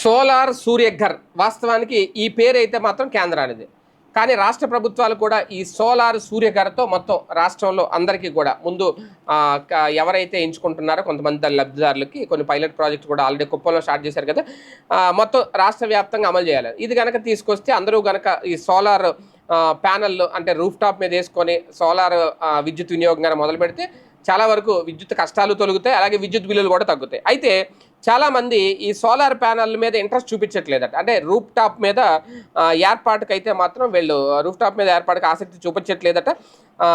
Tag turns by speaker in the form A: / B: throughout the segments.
A: Solar Surya Ghar వాస్తవానికి ఈ పేరు అయితే మాత్రం కేంద్రానిది. కానీ రాష్ట్ర ప్రభుత్వాలు కూడా ఈ సోలార్ సూర్యఘర్తో మొత్తం రాష్ట్రంలో అందరికీ కూడా ముందు ఎవరైతే ఎంచుకుంటున్నారో కొంతమంది లబ్ధిదారులకి కొన్ని పైలట్ ప్రాజెక్ట్ కూడా ఆల్రెడీ కుప్పంలో స్టార్ట్ చేశారు కదా మొత్తం రాష్ట్ర వ్యాప్తంగా అమలు చేయాలి. ఇది కనుక తీసుకొస్తే అందరూ కనుక ఈ సోలార్ ప్యానల్ అంటే రూఫ్ టాప్ మీద వేసుకొని సోలార్ విద్యుత్ వినియోగంగా మొదలు పెడితే చాలా వరకు విద్యుత్ కష్టాలు తొలుగుతాయి అలాగే విద్యుత్ బిల్లులు కూడా తగ్గుతాయి. అయితే చాలామంది ఈ సోలార్ ప్యానల్ మీద ఇంట్రెస్ట్ చూపించట్లేదట. అంటే రూఫ్ టాప్ మీద ఏర్పాటుకు అయితే మాత్రం వీళ్ళు రూఫ్ టాప్ మీద ఏర్పాటుకు ఆసక్తి చూపించట్లేదట.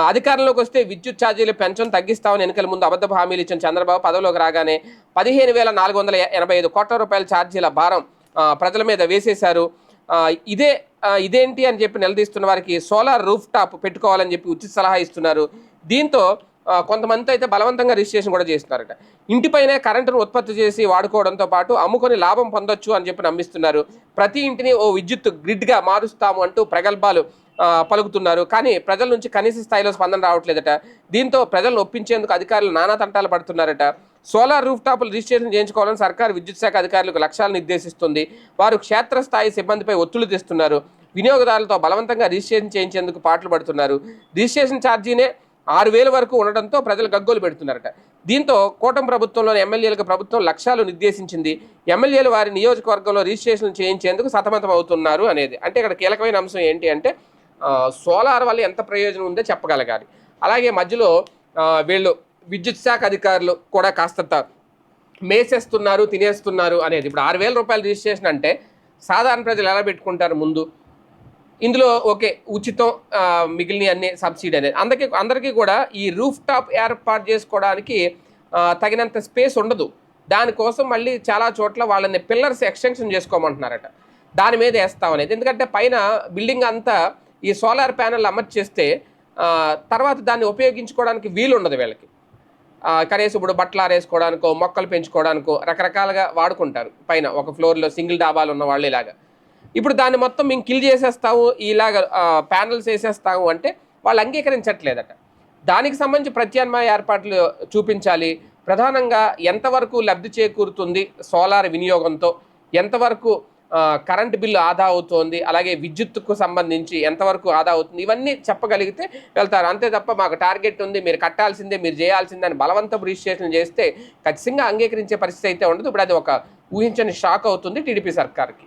A: అధికారంలోకి వస్తే విద్యుత్ ఛార్జీలు పెంచడం తగ్గిస్తామని ఎన్నికల ముందు అబద్ధ హామీలు ఇచ్చిన చంద్రబాబు పదవిలోకి రాగానే పదిహేను వేల నాలుగు వందల ఎనభై ఐదు కోట్ల రూపాయల ఛార్జీల భారం ప్రజల మీద వేసేశారు. ఇదే ఇదేంటి అని చెప్పి నిలదీస్తున్న వారికి సోలార్ రూఫ్ టాప్ పెట్టుకోవాలని చెప్పి ఉచిత సలహా ఇస్తున్నారు. దీంతో కొంతమంది అయితే బలవంతంగా రిజిస్ట్రేషన్ కూడా చేస్తున్నారట. ఇంటిపైనే కరెంటును ఉత్పత్తి చేసి వాడుకోవడంతో పాటు అమ్ముకొని లాభం పొందొచ్చు అని చెప్పి నమ్మిస్తున్నారు. ప్రతి ఇంటిని ఓ విద్యుత్ గ్రిడ్గా మారుస్తాము అంటూ ప్రగల్భాలు పలుకుతున్నారు. కానీ ప్రజల నుంచి కనీస స్థాయిలో స్పందన రావట్లేదట. దీంతో ప్రజలను ఒప్పించేందుకు అధికారులు నానా తంటాలు పడుతున్నారట. సోలార్ రూఫ్ టాపులు రిజిస్ట్రేషన్ చేయించుకోవాలని సర్కార్ విద్యుత్ శాఖ అధికారులకు లక్ష్యాలు నిర్దేశిస్తుంది. వారు క్షేత్రస్థాయి సిబ్బందిపై ఒత్తులు తెస్తున్నారు. వినియోగదారులతో బలవంతంగా రిజిస్ట్రేషన్ చేయించేందుకు పాటలు పడుతున్నారు రిజిస్ట్రేషన్ ఛార్జీనే ఆరు వేల వరకు ఉండడంతో ప్రజలు గగ్గోలు పెడుతున్నారట. దీంతో కూటమి ప్రభుత్వంలోని ఎమ్మెల్యేలకు ప్రభుత్వం లక్ష్యాలు నిర్దేశించింది. ఎమ్మెల్యేలు వారి నియోజకవర్గంలో రిజిస్ట్రేషన్ చేయించేందుకు సతమతం అవుతున్నారు అనేది. అంటే ఇక్కడ కీలకమైన అంశం ఏంటి అంటే సోలార్ వల్ల ఎంత ప్రయోజనం ఉందో చెప్పగలగాలి. అలాగే మధ్యలో వీళ్ళు విద్యుత్ శాఖ అధికారులు కూడా కాస్త త- మేసేస్తున్నారు తినేస్తున్నారు అనేది. ఇప్పుడు ఆరు వేల రూపాయలు రిజిస్ట్రేషన్ అంటే సాధారణ ప్రజలు ఎలా పెట్టుకుంటారు ముందు? ఇందులో ఓకే ఉచితం మిగిలిన అన్ని సబ్సిడీ అనేది. అందరికీ అందరికీ కూడా ఈ రూఫ్ టాప్ ఏర్పాటు చేసుకోవడానికి తగినంత స్పేస్ ఉండదు. దానికోసం మళ్ళీ చాలా చోట్ల వాళ్ళని పిల్లర్స్ ఎక్స్టెన్షన్ చేసుకోమంటున్నారట. దాని మీద వేస్తామనేది ఎందుకంటే పైన బిల్డింగ్ అంతా ఈ సోలార్ ప్యానెల్ అమర్చేస్తే తర్వాత దాన్ని ఉపయోగించుకోవడానికి వీలు ఉండదు వీళ్ళకి. కనీసం ఇప్పుడు బట్టలు ఆరేసుకోవడానికో మొక్కలు పెంచుకోవడానికో రకరకాలుగా వాడుకుంటారు. పైన ఒక ఫ్లోర్లో సింగిల్ డాబాలు ఉన్న వాళ్ళు ఇలాగా. ఇప్పుడు దాన్ని మొత్తం మేము కిల్ చేసేస్తాము ఇలాగ ప్యానల్స్ వేసేస్తాము అంటే వాళ్ళు అంగీకరించట్లేదట. దానికి సంబంధించి ప్రత్యామ్నాయ ఏర్పాట్లు చూపించాలి. ప్రధానంగా ఎంతవరకు లబ్ధి చేకూరుతుంది సోలార్ వినియోగంతో? ఎంతవరకు కరెంటు బిల్లు ఆదా అవుతోంది? అలాగే విద్యుత్కు సంబంధించి ఎంతవరకు ఆదా అవుతుంది? ఇవన్నీ చెప్పగలిగితే వెళ్తారు. అంతే తప్ప మాకు టార్గెట్ ఉంది. మీరు కట్టాల్సిందే మీరు చేయాల్సిందే అని బలవంతపు రిజిస్ట్రేషన్ చేస్తే ఖచ్చితంగా అంగీకరించే పరిస్థితి అయితే ఉండదు. ఇప్పుడు అది ఒక ఊహించని షాక్ అవుతుంది టీడీపీ సర్కార్కి.